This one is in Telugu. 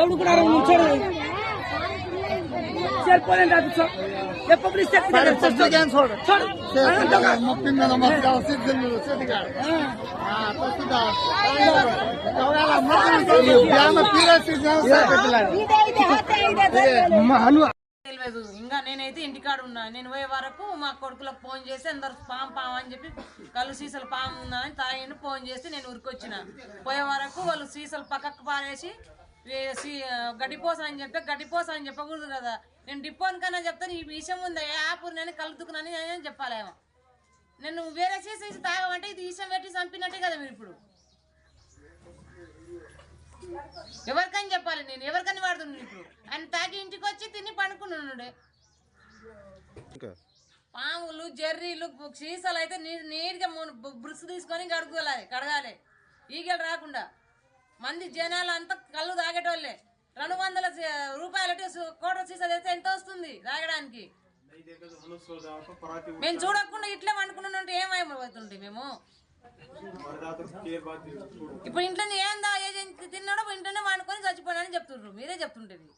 దౌడుకున్నారు నుంచాడు సరిపోలేదు ఇంకా నేనైతే ఇంటికాడ ఉన్నా. నేను పోయే వరకు మా కొడుకులకు ఫోన్ చేసి అందరు పాం పాం అని చెప్పి కళ్ళు సీసలు పాము ఉన్నా అని తాయిని ఫోన్ చేసి నేను ఉరికొచ్చిన పోయే వరకు వాళ్ళు సీసలు పక్కకు పారేసి గడ్డిపోస అని చెప్తే గడ్డిపోస అని చెప్పకూడదు కదా. నేను డిపోన్ కన్నా చెప్తాను ఈ విషయం ఉంది? ఆపురు నేను కలుతుకున్నాను నేను చెప్పాలేమో నేను వేరే సీసా ఇచ్చి తాగమంటే ఇది విషయం పెట్టి చంపినట్టే కదా మీరు ఇప్పుడు. ఎవరికని చెప్పాలి నేను? ఎవరికని వాడుతున్నాను ఇప్పుడు? ఆయన తాగి ఇంటికి వచ్చి తిని పడుకున్నాడు పాములు జర్రీలు సీసాలు అయితే నీరు నీట్గా బ్రుష్ తీసుకొని కడుకోవాలి కడగాలి. ఈగలు రాకుండా. మంది జనాలు అంతా కళ్ళు తాగేటోళ్ళే రెండు వందల రూపాయలు రూపాయలకి కోట సీసా తెస్తే ఎంత వస్తుంది తాగడానికి మేము చూడకుండా ఇట్లే వండుకున్నాంటే ఏమైపోతుంటే మేము? ఇప్పుడు ఇంట్లో ఏందా ఏజెన్సీ తిన్నాడో ఇంట్లోనే వండుకొని చచ్చిపోయాడని చెప్తుండ్రు. మీరే చెప్తుంటేది